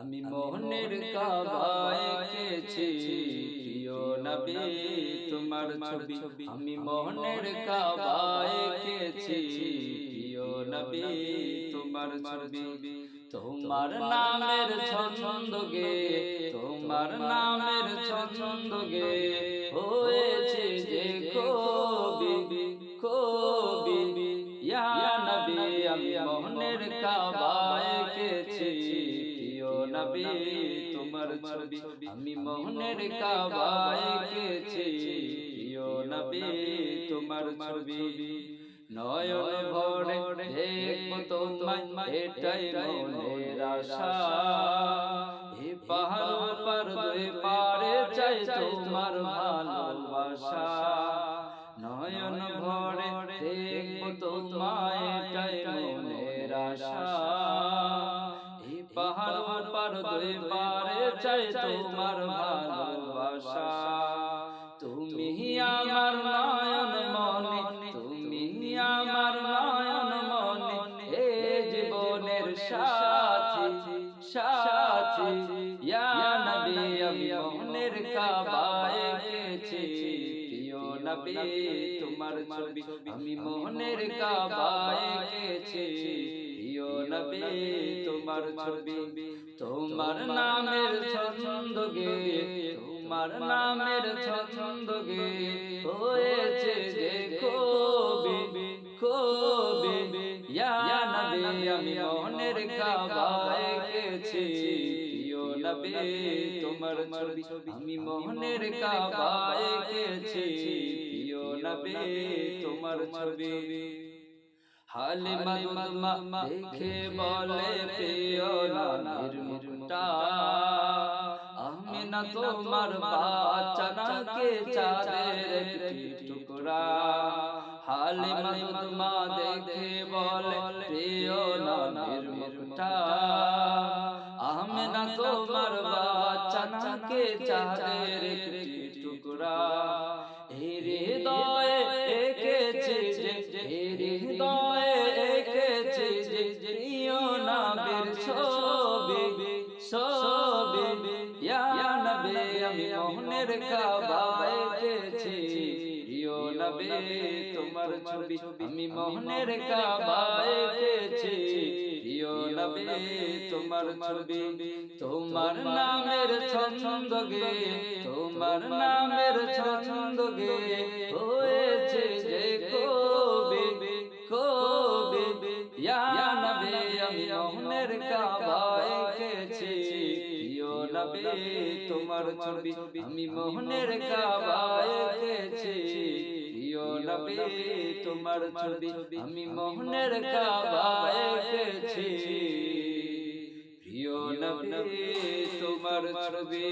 আমি মোহনের কাবায় এঁকেছি প্রিয় নবী তোমার ছবি। আমি মোহনের প্রিয় নবী তোমার ছবি। তোমার নামের ছন্দ গে তোমার নামের ছন্দ গে হয়েছে যে কবি কবি। ইয়া নবী আমি মোহনের প্রিয় নবী তোমার ছবি আমি মোহনের কাবায় এঁকেছি প্রিয় নবী তোমার ছবি নয়ন ভরে দেখব তোমায় এটাই মনের আশা। এ পাহাড় পার দুই পারে চাই তোমার ভালোবাসা। নয়ন ভরে দেখব তোমায় এটাই মনের আশা। দুই পারে চাই তোমার ভালোবাসা। তুমি আমার নয়ন মনে, তুমি আমার নয়ন মনে, এ জীবনের সাথী সাথী। মনের তোমার ছবি, আমি মোহনের কাবায় গেছি। নবী তোমার ছবি তোমার নামের ছন্দ গে তোমার নামের ছন্দ গে হয়েছে যে কবি কবি ইয়া নবী আমি মোহনের কাবায় গেছি তোমার ছবি আমি মোহনের কাবায় গেছি প্রিয় নবী তোমার ছবি হালিমা দুধমা দেখে বলে প্রিয় নানির মুখটা আমি না তোমার বাচ্চা নাকে চাঁদের একটি টুকরা। হালিমা দুধমা দেখে বলে প্রিয় নানির মুখটা আমি না তোমার বাচ্চা নাকে চাঁদের একটি টুকরা। হৃদয়ে ছবি ছবি ইয়া নবী, আমি মোহনের কাবায় এঁকেছি প্রিয় নবী, তোমার ছবি, আমি মোহনের কাবায় এঁকেছি প্রিয় নবী, তোমার ছবি, তোমার নামের ছন্দ গে তোমার নামের ছন্দ গে হয়েছে যে কবি কবি, ইয়া নবী, আমি মোহনের কাবায় প্রিয় তোমার ছবি আমি মোহনের কাবায় এঁকেছি। প্রিয় নবী তোমার ছবি আমি মোহনের কাবায় এঁকেছি। প্রিয় নবী তোমার ছবি